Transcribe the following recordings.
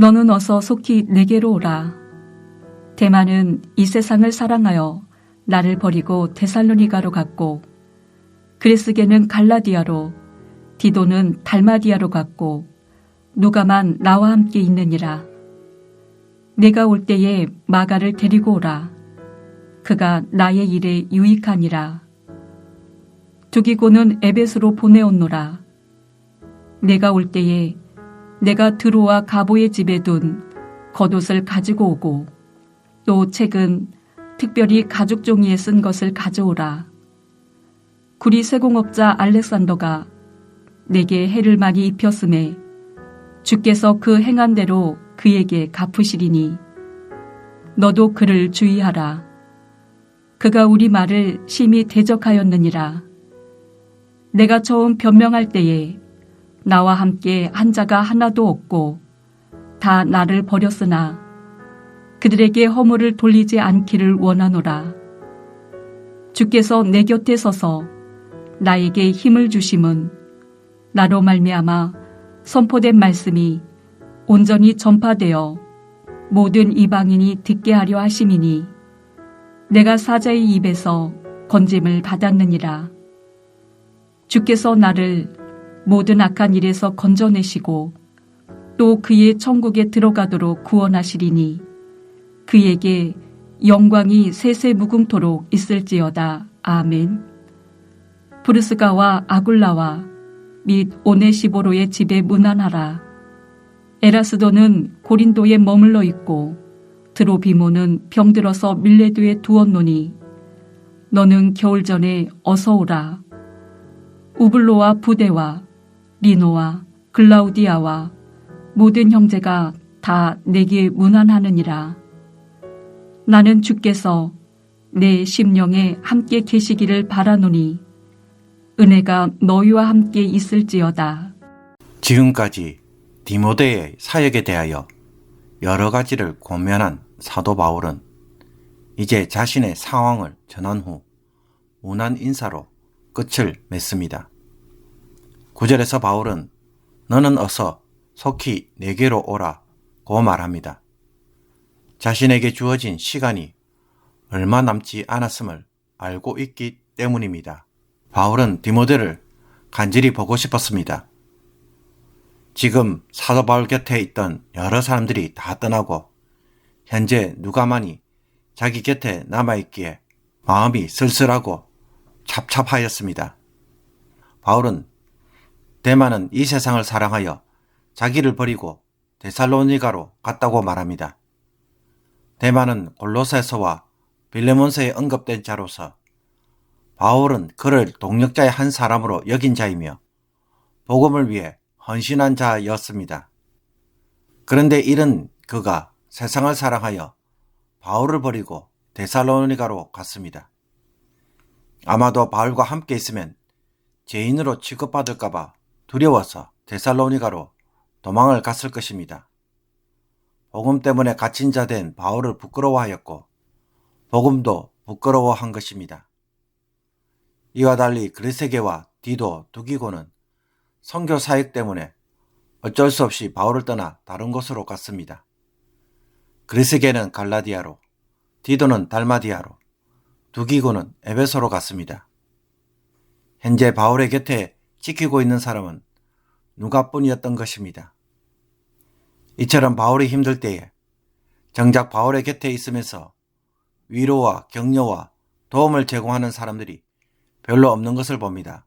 너는 어서 속히 내게로 오라. 대만은 이 세상을 사랑하여 나를 버리고 데살로니가로 갔고 그레스게는 갈라디아로 디도는 달마디아로 갔고 누가만 나와 함께 있느니라. 내가 올 때에 마가를 데리고 오라. 그가 나의 일에 유익하니라. 두기고는 에베스로 보내었노라. 내가 올 때에 내가 드로와 가보의 집에 둔 겉옷을 가지고 오고 또 책은 특별히 가죽 종이에 쓴 것을 가져오라. 구리 세공업자 알렉산더가 내게 해를 많이 입혔음에 주께서 그 행한 대로 그에게 갚으시리니 너도 그를 주의하라. 그가 우리 말을 심히 대적하였느니라. 내가 처음 변명할 때에 나와 함께 한 자가 하나도 없고 다 나를 버렸으나 그들에게 허물을 돌리지 않기를 원하노라. 주께서 내 곁에 서서 나에게 힘을 주심은 나로 말미암아 선포된 말씀이 온전히 전파되어 모든 이방인이 듣게 하려 하심이니 내가 사자의 입에서 건짐을 받았느니라. 주께서 나를 모든 악한 일에서 건져내시고 또 그의 천국에 들어가도록 구원하시리니 그에게 영광이 세세 무궁토록 있을지어다. 아멘. 브루스가와 아굴라와 및 오네시보로의 집에 문안하라. 에라스도는 고린도에 머물러 있고 드로비모는 병들어서 밀레드에 두었노니 너는 겨울 전에 어서 오라. 우블로와 부대와 리노와 글라우디아와 모든 형제가 다 내게 문안하느니라. 나는 주께서 내 심령에 함께 계시기를 바라노니 은혜가 너희와 함께 있을지어다. 지금까지 디모데의 사역에 대하여 여러 가지를 고면한 사도 바울은 이제 자신의 상황을 전한 후 문안 인사로 끝을 맺습니다. 구절에서 바울은 너는 어서 속히 내게로 오라 고 말합니다. 자신에게 주어진 시간이 얼마 남지 않았음을 알고 있기 때문입니다. 바울은 디모데를 간절히 보고 싶었습니다. 지금 사도 바울 곁에 있던 여러 사람들이 다 떠나고 현재 누가만이 자기 곁에 남아있기에 마음이 쓸쓸하고 찹찹하였습니다. 바울은 대만은 이 세상을 사랑하여 자기를 버리고 데살로니가로 갔다고 말합니다. 대만은 골로새서와 빌레몬서에 언급된 자로서 바울은 그를 동력자의 한 사람으로 여긴 자이며 복음을 위해 헌신한 자였습니다. 그런데 이런 그가 세상을 사랑하여 바울을 버리고 데살로니가로 갔습니다. 아마도 바울과 함께 있으면 죄인으로 취급받을까봐 두려워서 데살로니가로 도망을 갔을 것입니다. 복음 때문에 갇힌 자 된 바울을 부끄러워하였고 복음도 부끄러워한 것입니다. 이와 달리 그리스계와 디도 두기고는 선교 사역 때문에 어쩔 수 없이 바울을 떠나 다른 곳으로 갔습니다. 그리스계는 갈라디아로, 디도는 달마디아로, 두기고는 에베소로 갔습니다. 현재 바울의 곁에 지키고 있는 사람은 누가뿐이었던 것입니다. 이처럼 바울이 힘들 때에 정작 바울의 곁에 있으면서 위로와 격려와 도움을 제공하는 사람들이 별로 없는 것을 봅니다.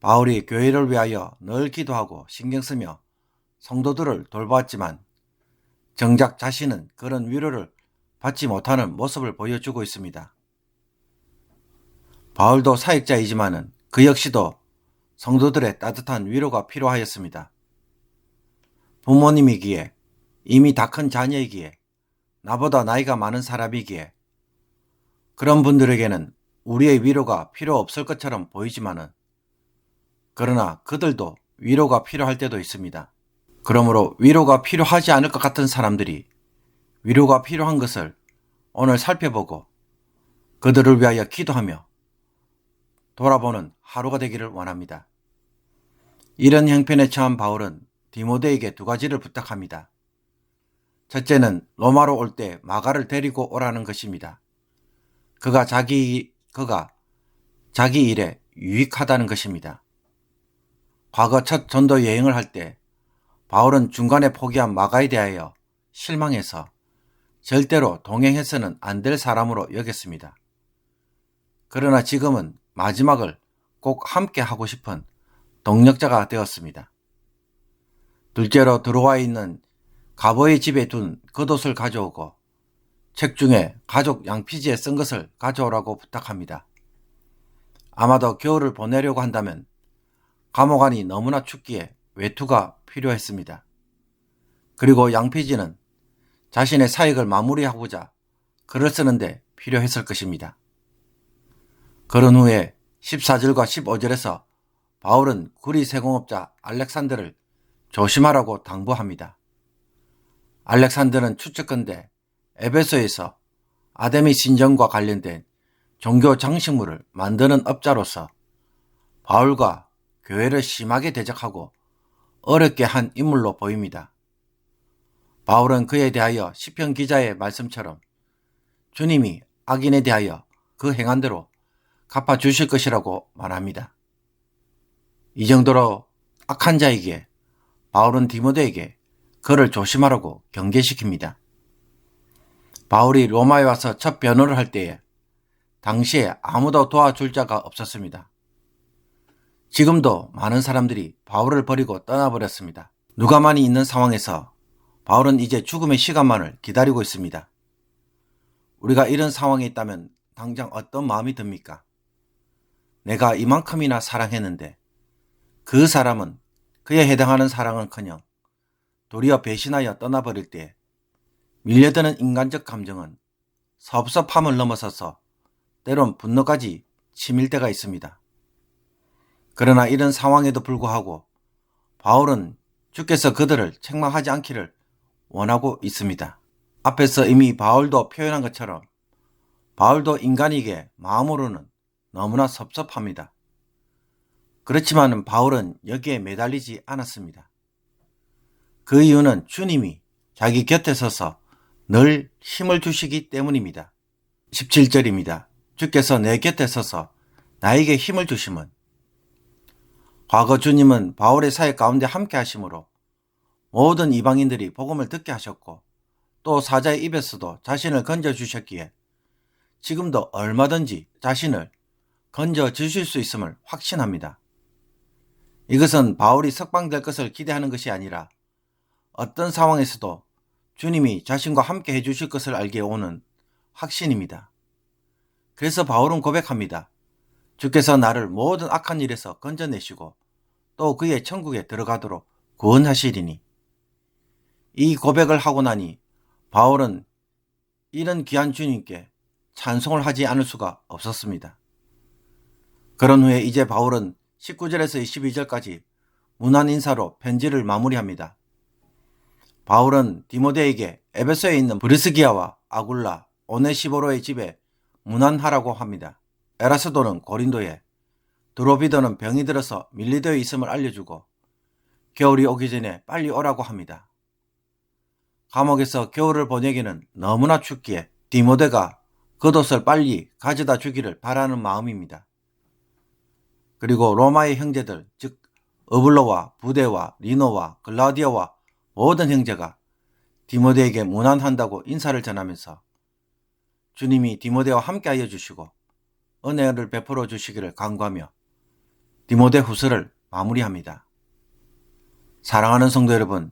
바울이 교회를 위하여 늘 기도하고 신경 쓰며 성도들을 돌보았지만 정작 자신은 그런 위로를 받지 못하는 모습을 보여주고 있습니다. 바울도 사역자이지만은 그 역시도 성도들의 따뜻한 위로가 필요하였습니다. 부모님이기에 이미 다 큰 자녀이기에 나보다 나이가 많은 사람이기에 그런 분들에게는 우리의 위로가 필요 없을 것처럼 보이지만은 그러나 그들도 위로가 필요할 때도 있습니다. 그러므로 위로가 필요하지 않을 것 같은 사람들이 위로가 필요한 것을 오늘 살펴보고 그들을 위하여 기도하며 돌아보는 하루가 되기를 원합니다. 이런 형편에 처한 바울은 디모데에게 두 가지를 부탁합니다. 첫째는 로마로 올 때 마가를 데리고 오라는 것입니다. 그가 자기 그가 자기 일에 유익하다는 것입니다. 과거 첫 전도 여행을 할 때 바울은 중간에 포기한 마가에 대하여 실망해서 절대로 동행해서는 안 될 사람으로 여겼습니다. 그러나 지금은 마지막을 꼭 함께 하고 싶은 동력자가 되었습니다. 둘째로 들어와 있는 가보의 집에 둔 겉옷을 가져오고 책 중에 가족 양피지에 쓴 것을 가져오라고 부탁합니다. 아마도 겨울을 보내려고 한다면 감옥 안이 너무나 춥기에 외투가 필요했습니다. 그리고 양피지는 자신의 사역을 마무리하고자 글을 쓰는데 필요했을 것입니다. 그런 후에 14절과 15절에서 바울은 구리 세공업자 알렉산더를 조심하라고 당부합니다. 알렉산더는 추측건대 에베소에서 아데미 신전과 관련된 종교 장식물을 만드는 업자로서 바울과 교회를 심하게 대적하고 어렵게 한 인물로 보입니다. 바울은 그에 대하여 시편 기자의 말씀처럼 주님이 악인에 대하여 그 행한대로 갚아 주실 것이라고 말합니다. 이 정도로 악한 자에게 바울은 디모데에게 그를 조심하라고 경계시킵니다. 바울이 로마에 와서 첫 변호를 할 때에 당시에 아무도 도와줄 자가 없었습니다. 지금도 많은 사람들이 바울을 버리고 떠나버렸습니다. 누가 많이 있는 상황에서 바울은 이제 죽음의 시간만을 기다리고 있습니다. 우리가 이런 상황에 있다면 당장 어떤 마음이 듭니까? 내가 이만큼이나 사랑했는데 그 사람은 그에 해당하는 사랑은커녕 도리어 배신하여 떠나버릴 때 밀려드는 인간적 감정은 섭섭함을 넘어서서 때론 분노까지 치밀 때가 있습니다. 그러나 이런 상황에도 불구하고 바울은 주께서 그들을 책망하지 않기를 원하고 있습니다. 앞에서 이미 바울도 표현한 것처럼 바울도 인간에게 마음으로는 너무나 섭섭합니다. 그렇지만 바울은 여기에 매달리지 않았습니다. 그 이유는 주님이 자기 곁에 서서 늘 힘을 주시기 때문입니다. 17절입니다. 주께서 내 곁에 서서 나에게 힘을 주심은 과거 주님은 바울의 사역 가운데 함께 하심으로 모든 이방인들이 복음을 듣게 하셨고 또 사자의 입에서도 자신을 건져 주셨기에 지금도 얼마든지 자신을 건져 주실 수 있음을 확신합니다. 이것은 바울이 석방될 것을 기대하는 것이 아니라 어떤 상황에서도 주님이 자신과 함께 해주실 것을 알게 오는 확신입니다. 그래서 바울은 고백합니다. 주께서 나를 모든 악한 일에서 건져내시고 또 그의 천국에 들어가도록 구원하시리니 이 고백을 하고 나니 바울은 이런 귀한 주님께 찬송을 하지 않을 수가 없었습니다. 그런 후에 이제 바울은 19절에서 22절까지 문안 인사로 편지를 마무리합니다. 바울은 디모데에게 에베소에 있는 브리스기아와 아굴라, 오네시보로의 집에 문안하라고 합니다. 에라스도는 고린도에 드로비더는 병이 들어서 밀리도에 있음을 알려주고 겨울이 오기 전에 빨리 오라고 합니다. 감옥에서 겨울을 보내기는 너무나 춥기에 디모데가 겉옷을 빨리 가져다 주기를 바라는 마음입니다. 그리고 로마의 형제들, 즉 어블로와 부대와 리노와 글라디아와 모든 형제가 디모데에게 문안한다고 인사를 전하면서 주님이 디모데와 함께 하여 주시고 은혜를 베풀어 주시기를 간구하며 디모데 후서를 마무리합니다. 사랑하는 성도 여러분,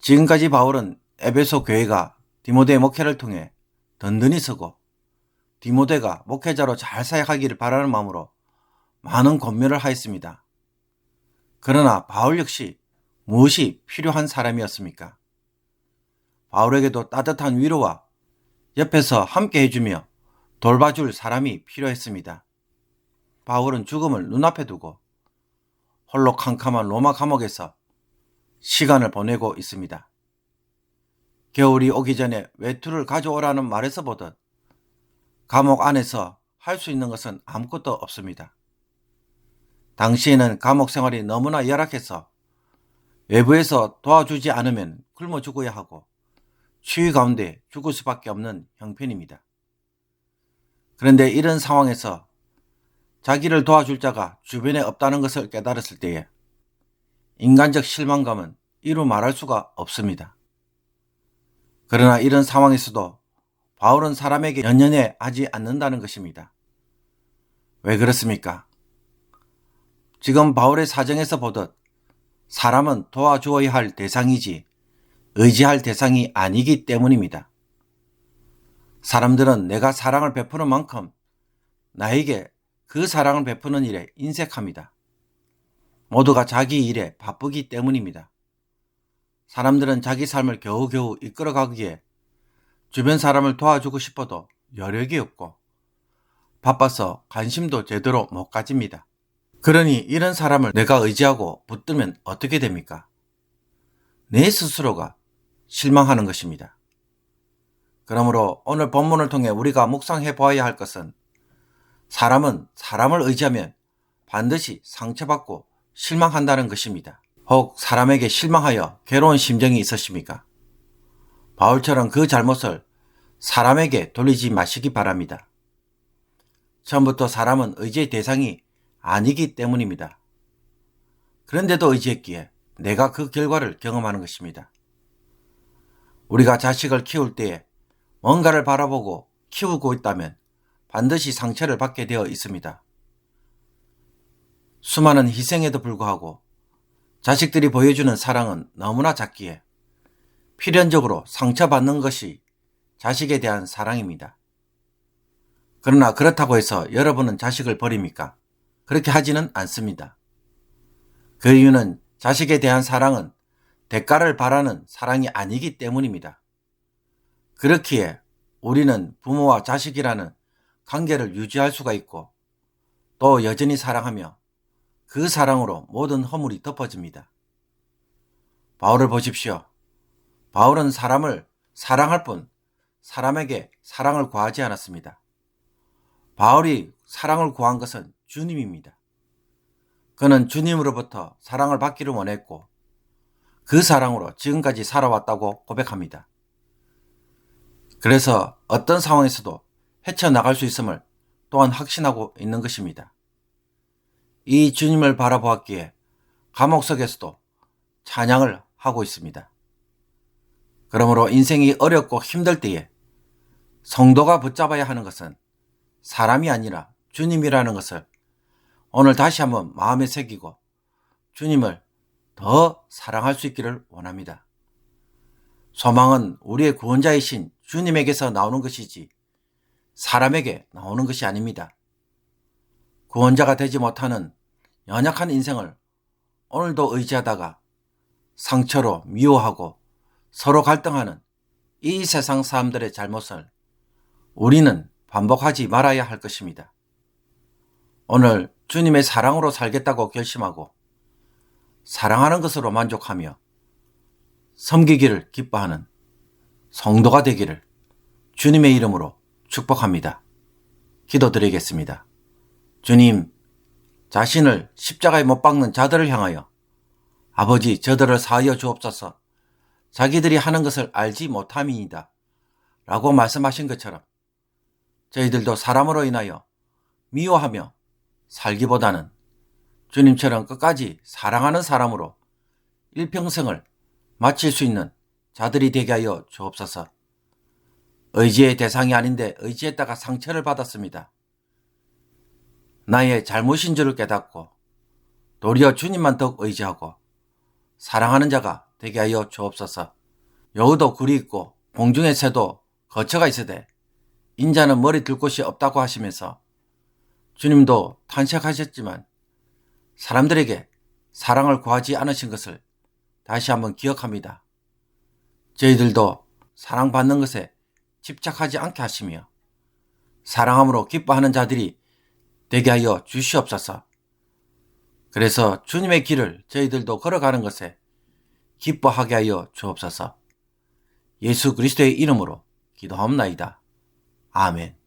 지금까지 바울은 에베소 교회가 디모데의 목회를 통해 든든히 서고 디모데가 목회자로 잘 사역하기를 바라는 마음으로 많은 권면을 하였습니다. 그러나 바울 역시 무엇이 필요한 사람이었습니까? 바울에게도 따뜻한 위로와 옆에서 함께 해주며 돌봐줄 사람이 필요했습니다. 바울은 죽음을 눈앞에 두고 홀로 캄캄한 로마 감옥에서 시간을 보내고 있습니다. 겨울이 오기 전에 외투를 가져오라는 말에서 보듯 감옥 안에서 할 수 있는 것은 아무것도 없습니다. 당시에는 감옥 생활이 너무나 열악해서 외부에서 도와주지 않으면 굶어 죽어야 하고 추위 가운데 죽을 수밖에 없는 형편입니다. 그런데 이런 상황에서 자기를 도와줄 자가 주변에 없다는 것을 깨달았을 때에 인간적 실망감은 이루 말할 수가 없습니다. 그러나 이런 상황에서도 바울은 사람에게 연연해 하지 않는다는 것입니다. 왜 그렇습니까? 지금 바울의 사정에서 보듯 사람은 도와주어야 할 대상이지 의지할 대상이 아니기 때문입니다. 사람들은 내가 사랑을 베푸는 만큼 나에게 그 사랑을 베푸는 일에 인색합니다. 모두가 자기 일에 바쁘기 때문입니다. 사람들은 자기 삶을 겨우겨우 이끌어가기에 주변 사람을 도와주고 싶어도 여력이 없고 바빠서 관심도 제대로 못 가집니다. 그러니 이런 사람을 내가 의지하고 붙들면 어떻게 됩니까? 내 스스로가 실망하는 것입니다. 그러므로 오늘 본문을 통해 우리가 묵상해 보아야 할 것은 사람은 사람을 의지하면 반드시 상처받고 실망한다는 것입니다. 혹 사람에게 실망하여 괴로운 심정이 있으십니까? 바울처럼 그 잘못을 사람에게 돌리지 마시기 바랍니다. 처음부터 사람은 의지의 대상이 아니기 때문입니다. 그런데도 의지했기에 내가 그 결과를 경험하는 것입니다. 우리가 자식을 키울 때에 뭔가를 바라보고 키우고 있다면 반드시 상처를 받게 되어 있습니다. 수많은 희생에도 불구하고 자식들이 보여주는 사랑은 너무나 작기에 필연적으로 상처받는 것이 자식에 대한 사랑입니다. 그러나 그렇다고 해서 여러분은 자식을 버립니까? 그렇게 하지는 않습니다. 그 이유는 자식에 대한 사랑은 대가를 바라는 사랑이 아니기 때문입니다. 그렇기에 우리는 부모와 자식이라는 관계를 유지할 수가 있고 또 여전히 사랑하며 그 사랑으로 모든 허물이 덮어집니다. 바울을 보십시오. 바울은 사람을 사랑할 뿐 사람에게 사랑을 구하지 않았습니다. 바울이 사랑을 구한 것은 주님입니다. 그는 주님으로부터 사랑을 받기를 원했고 그 사랑으로 지금까지 살아왔다고 고백합니다. 그래서 어떤 상황에서도 헤쳐나갈 수 있음을 또한 확신하고 있는 것입니다. 이 주님을 바라보았기에 감옥 속에서도 찬양을 하고 있습니다. 그러므로 인생이 어렵고 힘들 때에 성도가 붙잡아야 하는 것은 사람이 아니라 주님이라는 것을 오늘 다시 한번 마음에 새기고 주님을 더 사랑할 수 있기를 원합니다. 소망은 우리의 구원자이신 주님에게서 나오는 것이지 사람에게 나오는 것이 아닙니다. 구원자가 되지 못하는 연약한 인생을 오늘도 의지하다가 상처로 미워하고 서로 갈등하는 이 세상 사람들의 잘못을 우리는 반복하지 말아야 할 것입니다. 오늘 주님의 사랑으로 살겠다고 결심하고 사랑하는 것으로 만족하며 섬기기를 기뻐하는 성도가 되기를 주님의 이름으로 축복합니다. 기도드리겠습니다. 주님, 자신을 십자가에 못 박는 자들을 향하여 아버지 저들을 사하여 주옵소서 자기들이 하는 것을 알지 못함이니다. 라고 말씀하신 것처럼 저희들도 사람으로 인하여 미워하며 살기보다는 주님처럼 끝까지 사랑하는 사람으로 일평생을 마칠 수 있는 자들이 되게 하여 주옵소서. 의지의 대상이 아닌데 의지했다가 상처를 받았습니다. 나의 잘못인 줄을 깨닫고 도리어 주님만 더욱 의지하고 사랑하는 자가 되게 하여 주옵소서. 여우도 굴이 있고 공중의 새도 거처가 있으되 인자는 머리 들 곳이 없다고 하시면서 주님도 탄식하셨지만 사람들에게 사랑을 구하지 않으신 것을 다시 한번 기억합니다. 저희들도 사랑받는 것에 집착하지 않게 하시며 사랑함으로 기뻐하는 자들이 되게 하여 주시옵소서. 그래서 주님의 길을 저희들도 걸어가는 것에 기뻐하게 하여 주옵소서. 예수 그리스도의 이름으로 기도하옵나이다. 아멘.